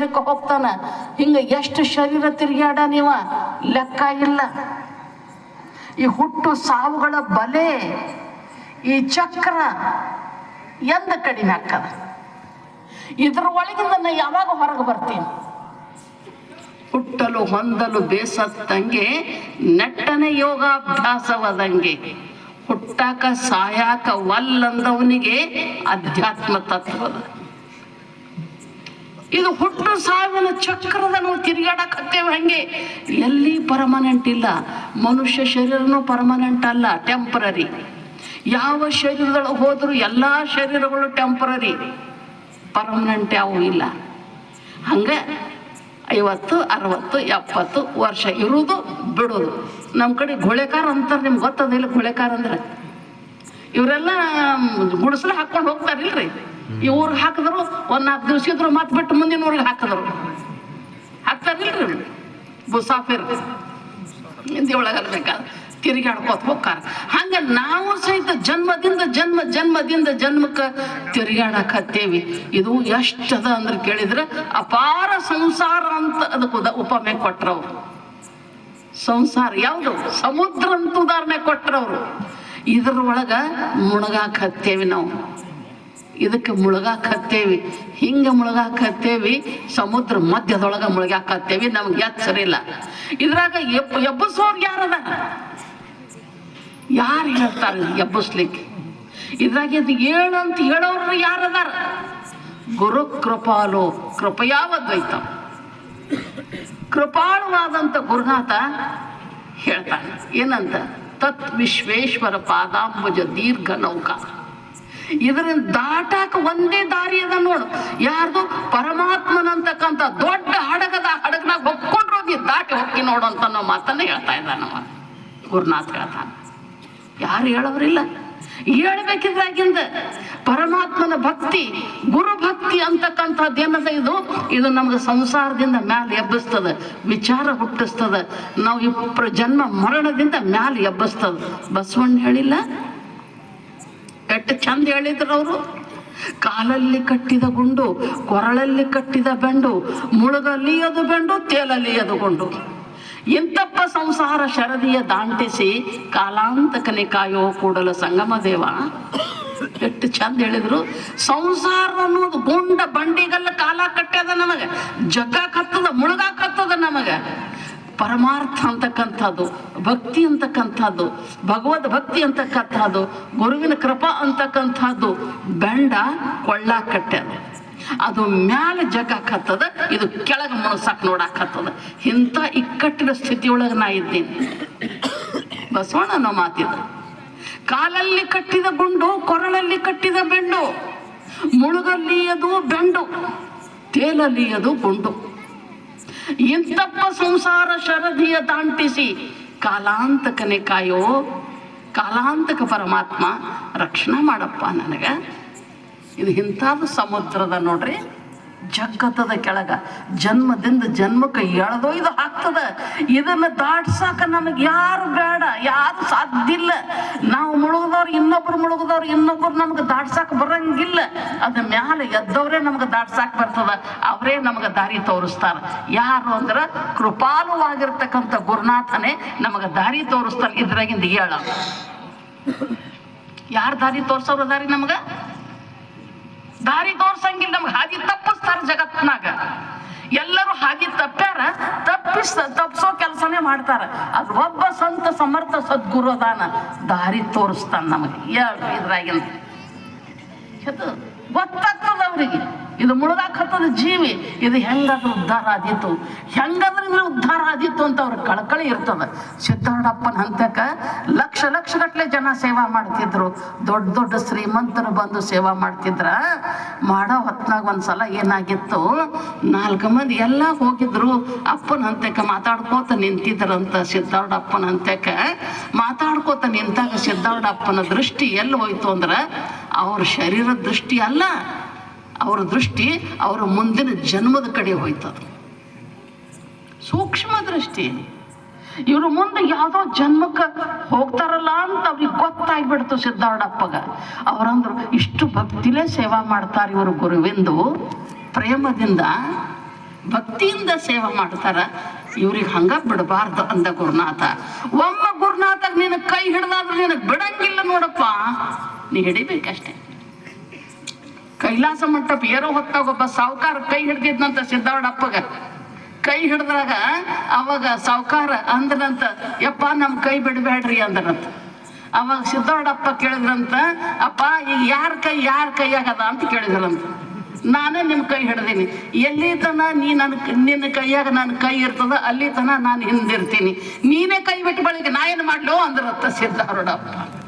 ಶರೀರಕ್ಕೆ ಹೋಗ್ತಾನ. ಹಿಂಗ ಎಷ್ಟು ಶರೀರ ತಿರುಗಾಡ ನೀವ? ಲೆಕ್ಕ ಇಲ್ಲ. ಈ ಹುಟ್ಟು ಸಾವುಗಳ ಬಲೆ, ಈ ಚಕ್ರ ಎಂದ ಕಡಿಮೆ ಆಗ್ತದ? ಇದ್ರ ಒಳಗಿಂದ ನಾ ಯಾವಾಗ ಹೊರಗೆ ಬರ್ತೀನಿ? ಹುಟ್ಟಲು ಹೊಂದಲು ಬೇಸತ್ತಂಗೆ, ನೆಟ್ಟನೆ ಯೋಗಾಭ್ಯಾಸವಾದಂಗೆ. ಹುಟ್ಟಾಕ ಸಾಯಾಕ ವಲ್ಲಂದವನಿಗೆ ಅಧ್ಯಾತ್ಮ ತತ್ವದ ಇದು ಹುಟ್ಟು ಸಾವಿನ ಚಕ್ರದ ನಾವು ತಿರುಗಾಡಕತ್ತೇವೆ ಹಂಗೆ. ಎಲ್ಲಿ ಪರ್ಮನೆಂಟ್ ಇಲ್ಲ. ಮನುಷ್ಯ ಶರೀರನೂ ಪರ್ಮನೆಂಟ್ ಅಲ್ಲ ಟೆಂಪ್ರರಿ ಯಾವ ಶರೀರದೊಳಗೆ ಹೋದರೂ ಎಲ್ಲ ಶರೀರಗಳು ಟೆಂಪ್ರರಿ ಪರ್ಮನೆಂಟ್ ಯಾವೂ ಇಲ್ಲ. ಹಂಗೆ ಐವತ್ತು, ಅರವತ್ತು, ಎಪ್ಪತ್ತು ವರ್ಷ ಇರುವುದು ಬಿಡೋದು ನಮ್ಮ ಕಡೆ ಗುಳೆಕಾರ ಅಂತಾರೆ, ನಿಮ್ಗೆ ಗೊತ್ತದಿಲ್ಲ ಗುಳೆಕಾರ ಅಂದ್ರೆ? ಇವರೆಲ್ಲ ಗುಡಿಸಲು ಹಾಕೊಂಡು ಹೋಗ್ತಾರಿಲ್ರಿ? ಈ ಊರಿಗೆ ಹಾಕಿದ್ರು, ಒಂದ್ ನಾಲ್ಕು ದಿವಸ ಇದ್ರು, ಮತ್ತೆ ಬಿಟ್ಟು ಮುಂದಿನ ಊರಿಗೆ ಹಾಕಿದ್ರು. ಹಾಕ್ತಾರಿಲ್ರಿ ಮುಸಾಫಿರ್. ಹಿಂದಿ ಒಳಗಲ್ಬೇಕಾದ್ರೆ ತಿರುಗಾಡ್ಕೋತ ಹೋಗ್ತಾರ. ಹಂಗ ನಾವು ಸಹಿತ ಜನ್ಮದಿಂದ ಜನ್ಮ, ಜನ್ಮದಿಂದ ಜನ್ಮಕ್ಕೆ ತಿರುಗಾಡಕತ್ತೇವಿ. ಇದು ಎಷ್ಟದ ಅಂದ್ರೆ ಕೇಳಿದ್ರೆ ಅಪಾರ ಸಂಸಾರ ಅಂತ ಅದಕ್ಕೆ ಉಪಮೆ ಕೊಟ್ರವ್ರು. ಸಂಸಾರ ಯಾವುದು? ಸಮುದ್ರ ಅಂತ ಉದಾಹರಣೆ ಕೊಟ್ರವ್ರು. ಇದ್ರ ಒಳಗ ಮುಳುಗಾಕ ಹತ್ತೇವಿ ನಾವು. ಇದಕ್ಕೆ ಮುಳುಗಾಕ ಹತ್ತೇವಿ ಹಿಂಗೆ ಮುಳುಗಾಕ ಹತ್ತೇವಿ ಸಮುದ್ರ ಮಧ್ಯದೊಳಗೆ ಮುಳುಗಾಕ ಹತ್ತೇವಿ ನಮ್ಗೆ ಎಚ್ಚರಿಲ್ಲ ಇದ್ರಾಗ ಎಬ್ ಎಬ್ಬಸೋರ್ ಯಾರದ ಯಾರು ಹೇಳ್ತಾರೆ ಎಬ್ಬಸ್ಲಿಕ್ಕೆ? ಇದ್ರಾಗ ಇದು ಏಳು ಅಂತ ಹೇಳೋರು ಯಾರದಾರ ಗುರು ಕೃಪಾಲು, ಕೃಪಯಾವದ್ವೈತ. ಕೃಪಾಳುವಾದಂಥ ಗುರುನಾಥ ಹೇಳ್ತಾನೆ. ಏನಂತ? ತತ್ ವಿಶ್ವೇಶ್ವರ ಪಾದಾಂಬುಜ ದೀರ್ಘ ನೌಕ. ಇದರಿಂದ ದಾಟಾಕ ಒಂದೇ ದಾರಿ ಅದ ನೋಡು. ಯಾರ್ದು ಪರಮಾತ್ಮನಂತಕ್ಕಂಥ ದೊಡ್ಡ ಹಡಗದ ಹಡಗನಾಗ ಹೋಗಿ ದಾಟಿ ಹೋಗಿ ನೋಡು ಅಂತ ನಾವು ಮಾತನ್ನ ಹೇಳ್ತಾ ಇದ್ದಾನವ ಗುರುನಾಥ್ ಹೇಳ್ತಾನೆ. ಯಾರು ಹೇಳೋರಿಲ್ಲ ಹೇಳ್ಬೇಕಿದ್ರಾಗಿಂದ ಪರಮಾತ್ಮನ ಭಕ್ತಿ, ಗುರು ಭಕ್ತಿ ಅಂತಕ್ಕಂಥದ್ದು ಇದು? ಇದು ನಮ್ಗೆ ಸಂಸಾರದಿಂದ ಮ್ಯಾಲೆ ಎಬ್ಬಿಸ್ತದ, ವಿಚಾರ ಹುಟ್ಟಿಸ್ತದ. ನಾವು ಇಬ್ಬರ ಜನ್ಮ ಮರಣದಿಂದ ಮ್ಯಾಲೆ ಎಬ್ಬಿಸ್ತದ. ಬಸವಣ್ಣ ಹೇಳಿಲ್ಲ? ಎಷ್ಟು ಚಂದ ಹೇಳಿದ್ರು ಅವರು. ಕಾಲಲ್ಲಿ ಕಟ್ಟಿದ ಗುಂಡು, ಕೊರಳಲ್ಲಿ ಕಟ್ಟಿದ ಬೆಂಡು ಮುಳುಗಲಿಯದು ಬೆಂಡು ತೇಲಲಿಯದು ಗುಂಡು. ಇಂತಪ್ಪ ಸಂಸಾರ ಶರದಿಯ ದಾಂಟಿಸಿ ಕಾಲಾಂತಕನೆ ಕಾಯೋ ಕೂಡಲ ಸಂಗಮ ದೇವ. ಎಷ್ಟು ಚಂದ ಹೇಳಿದ್ರು. ಸಂಸಾರ ಅನ್ನೋದು ಗುಂಡ ಬಂಡಿಗಲ್ಲ ಕಾಲ ಕಟ್ಟದ ನಮಗೆ ಜಗ್ಗಾಕತ್ತದ ಮುಳುಗಾಕತ್ತದ ನಮಗೆ. ಪರಮಾರ್ಥ ಅಂತಕ್ಕಂಥದ್ದು, ಭಕ್ತಿ ಅಂತಕ್ಕಂಥದ್ದು, ಭಗವದ್ ಭಕ್ತಿ ಅಂತಕ್ಕಂಥದ್ದು, ಗುರುವಿನ ಕೃಪಾ ಅಂತಕ್ಕಂಥದ್ದು, ಬೆಂಡ ಕಟ್ಟ್ಯದ ಅದು. ಮ್ಯಾಲೆ ಜಗ್ಗಾಕತ್ತದ ಇದು ಕೆಳಗೆ ಮನಸ್ಸಾಕ್ ನೋಡಾಕತ್ತದ. ಇಂಥ ಇಕ್ಕಟ್ಟಿನ ಸ್ಥಿತಿಯೊಳಗೆ ನಾ ಇದ್ದೀನಿ. ಬಸವಣ್ಣನ ಮಾತಿದ. ಕಾಲಲ್ಲಿ ಕಟ್ಟಿದ ಗುಂಡು, ಕೊರಳಲ್ಲಿ ಕಟ್ಟಿದ ಬೆಂಡು, ಮುಳುಗಲ್ಲಿ ಅದು ಬೆಂಡು, ತೇಲಲ್ಲಿ ಅದು ಗುಂಡು. ಇಂತಪ್ಪ ಸಂಸಾರ ಶರದಿಯ ದಾಂಟಿಸಿ ಕಾಲಾಂತಕನೆ ಕಾಯೋ ಕಾಲಾಂತಕ ಪರಮಾತ್ಮ ರಕ್ಷಣೆ ಮಾಡಪ್ಪ ನನಗೆ. ಇದು ಇಂಥದ್ದು ಸಮುದ್ರದ ನೋಡ್ರಿ. ಜಗ್ಗತ್ತದ ಕೆಳಗ. ಜನ್ಮದಿಂದ ಜನ್ಮಕ್ಕೆ ಎಳೆದೊಯ್ದು ಹಾಕ್ತದ ಇದನ್ನ ದಾಟ್ಸಾಕ ನಮಗೆ ಯಾರು ಬೇಡ, ಯಾರು ಸಾಧ್ಯ ಇಲ್ಲ. ನಾವು ಮುಳುಗದವ್ರು ಇನ್ನೊಬ್ರು ಮುಳುಗದವ್ರು ಇನ್ನೊಬ್ರು ನಮ್ಗೆ ದಾಟ್ಸಾಕ ಬರಂಗಿಲ್ಲ. ಅದ ಮ್ಯಾಲೆ ಎದ್ದವ್ರೆ ನಮ್ಗೆ ದಾಟ್ಸಾಕ ಬರ್ತದ. ಅವರೇ ನಮ್ಗೆ ದಾರಿ ತೋರಿಸ್ತಾರ. ಯಾರು ಅಂದ್ರ ಕೃಪಾಲುವಾಗಿರ್ತಕ್ಕಂಥ ಗುರುನಾಥನೇ ನಮಗೆ ದಾರಿ ತೋರಿಸ್ತಾರ ಇದ್ರಾಗಿಂದ ಏಳ. ಯಾರು ದಾರಿ ತೋರ್ಸೋರು ದಾರಿ ನಮ್ಗ? ದಾರಿ ತೋರ್ಸಂಗಿಲ್ಲ, ನಮ್ಗೆ ಹಾದಿ ತಪ್ಪಿಸ್ತಾರ ಜಗತ್ನಾಗ. ಎಲ್ಲರೂ ಹಾದಿ ತಪ್ಪ್ಯಾರ ತಪ್ಪಿಸ್ ತಪ್ಪಿಸೋ ಕೆಲಸನೇ ಮಾಡ್ತಾರ. ಅದು ಒಬ್ಬ ಸಂತ ಸಮರ್ಥ ಸದ್ಗುರು ಅದಾನ, ದಾರಿ ತೋರಿಸ್ತಾನ ನಮಗೆ. ಯಾರು ಇದ್ರಾಗಿಂದ ಇದು ಗೊತ್ತಾಗ್ತದ ಅವ್ರಿಗೆ. ಇದು ಮುಳುಗಾಕತ್ತದ ಜೀವಿ, ಇದು ಹೆಂಗಾದ್ರೂ ಉದ್ಧಾರ ಆದಿತ್ತು ಹೆಂಗಾದ್ರಿಂದ ಉದ್ಧಾರ ಆದಿತ್ತು ಅಂತ ಅವ್ರ ಕಳಕಳಿ ಇರ್ತದೆ. ಸಿದ್ಧಾರೂಢಪ್ಪನ ಹಂತಕ ಲಕ್ಷ ಲಕ್ಷ ಗಟ್ಲೆ ಜನ ಸೇವಾ ಮಾಡ್ತಿದ್ರು. ದೊಡ್ಡ ದೊಡ್ಡ ಶ್ರೀಮಂತರು ಬಂದು ಸೇವಾ ಮಾಡ್ತಿದ್ರ. ಮಾಡೋ ಹೊತ್ನಾಗ ಒಂದ್ಸಲ ಏನಾಗಿತ್ತು, ನಾಲ್ಕು ಮಂದಿ ಎಲ್ಲ ಹೋಗಿದ್ರು. ಅಪ್ಪನ ಹಂತಕ ಮಾತಾಡ್ಕೋತ ನಿಂತಿದ್ರಂತ ಸಿದ್ಧಾರ್ಡಪ್ಪನ ಹಂತಕ ಮಾತಾಡ್ಕೋತ ನಿಂತಾಗ ಸಿದ್ದಾರ್ಡಪ್ಪನ ದೃಷ್ಟಿ ಎಲ್ಲಿ ಹೋಯ್ತು ಅಂದ್ರ, ಅವ್ರ ಶರೀರದ ದೃಷ್ಟಿ ಅಲ್ಲ. ಅವ್ರ ದೃಷ್ಟಿ ಅವರ ಮುಂದಿನ ಜನ್ಮದ ಕಡೆ ಹೋಯ್ತದ. ಸೂಕ್ಷ್ಮ ದೃಷ್ಟಿ ಇವರು ಮುಂದೆ ಯಾವುದೋ ಜನ್ಮಕ್ಕೆ ಹೋಗ್ತಾರಲ್ಲ ಅಂತ ಅವ್ರಿಗೆ ಗೊತ್ತಾಗ್ಬಿಡ್ತು ಸಿದ್ಧಾರ್ಡಪ್ಪಗ ಅವ್ರಂದ್ರು, ಇಷ್ಟು ಭಕ್ತಿಲೇ ಸೇವಾ ಮಾಡ್ತಾರೆ ಇವರು ಗುರುವಿಂದು. ಪ್ರೇಮದಿಂದ, ಭಕ್ತಿಯಿಂದ ಸೇವೆ ಮಾಡ್ತಾರ. ಇವ್ರಿಗೆ ಹಂಗ ಬಿಡಬಾರ್ದು ಅಂದ ಗುರುನಾಥ. ಒಮ್ಮ ಗುರುನಾಥಗ್ ನಿನಗೆ ಕೈ ಹಿಡ್ದಾದ್ರೆ ನಿನಗೆ ಬಿಡಂಗಿಲ್ಲ ನೋಡಪ್ಪ. ನೀ ಹಿಡಿಬೇಕಷ್ಟೇ. ಕೈಲಾಸ ಮಂಟಪ, ಏರೋ ಹೊತ್ತಾಗ ಒಬ್ಬ ಸಾವುಕಾರ ಕೈ ಹಿಡ್ದಿದ್ನಂತ ಸಿದ್ದಾವಡಪ್ಪಗ ಕೈ ಹಿಡ್ದಾಗ ಅವಾಗ ಸಾವುಕಾರ ಅಂದ್ರಂತ ಯಪ್ಪ ನಮ್ಮ ಕೈ ಬಿಡಬೇಡ್ರಿ ಅಂದ್ರಂತ ಅವಾಗ ಸಿದ್ದಾವಡಪ್ಪ ಕೇಳಿದ್ರಂತ, ಅಪ್ಪ, ಈಗ ಯಾರ ಕೈ, ಯಾರ ಕೈಯಾಗದ? ಅಂತ ಕೇಳಿದ್ರಂತ. ನಾನೇ ನಿಮ್ಮ ಕೈ ಹಿಡ್ದೀನಿ. ಎಲ್ಲಿ ತನ ನೀ ನನ್ನ ನಿನ್ನ ಕೈಯಾಗ ನನ್ನ ಕೈ ಇರ್ತದ ಅಲ್ಲಿ ತನ ನಾನು ಹಿಂದಿರ್ತೀನಿ. ನೀನೇ ಕೈ ಬಿಟ್ಟು ಬಳಿಕ ನಾ ಏನು ಮಾಡ್ಲೋ? ಅಂದ್ರಂತ ಸಿದ್ದಾರೂಢಪ್ಪ